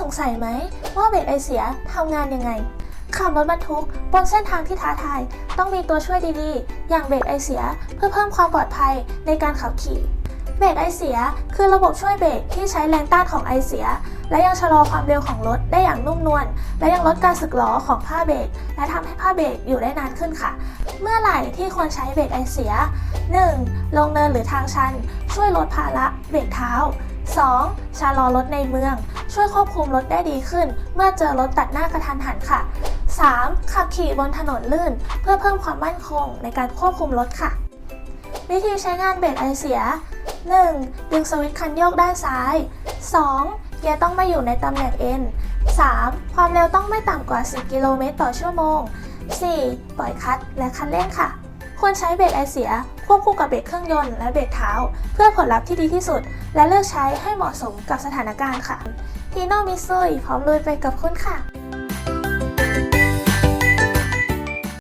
สงสัยไหมว่าเบรกไอเสียทำงานยังไงขับรถบรรทุกบนเส้นทางที่ท้าทายต้องมีตัวช่วยดีๆ อย่างเบรกไอเสียเพื่อเพิ่มความปลอดภัยในการขับขี่เบรกไอเสียคือระบบช่วยเบรกที่ใช้แรงต้านของไอเสีย และยังชะลอความเร็วของรถได้อย่างนุ่มนวลและยังลดการสึกหรอของผ้าเบรกและทำให้ผ้าเบรกอยู่ได้นานขึ้นค่ะ เมื่อไหร่ที่ควรใช้เบรกไอเสีย 1. ลงเนินหรือทางชัน ช่วยลดภาระเบรกเท้า 2. ชะลอรถในเมือง ช่วยควบคุมรถได้ดีขึ้น เมื่อเจอรถตัดหน้ากระทันหันค่ะ 3. ขับขี่บนถนนลื่น เพื่อเพิ่มความมั่นคงในการควบคุมรถค่ะ วิธีใช้งานเบรกไอเสีย 1. ดึงสวิตช์คันโยกด้านซ้าย 2. เกียร์ต้องไม่อยู่ในตำแหน่ง N 3. ความเร็วต้องไม่ต่ำกว่า 10 กิโลเมตรต่อชั่วโมง 4. ปล่อยคัตและคันเร่งค่ะ ควรใช้เบรกไอเสีย ควบคู่กับเบรกเครื่องยนต์และเบรกเท้า เพื่อผลลัพธ์ที่ดีที่สุด และเลือกใช้ให้เหมาะสมกับสถานการณ์ค่ะทีโนมิซุยพร้อมลุยไปกับคุณค่ะ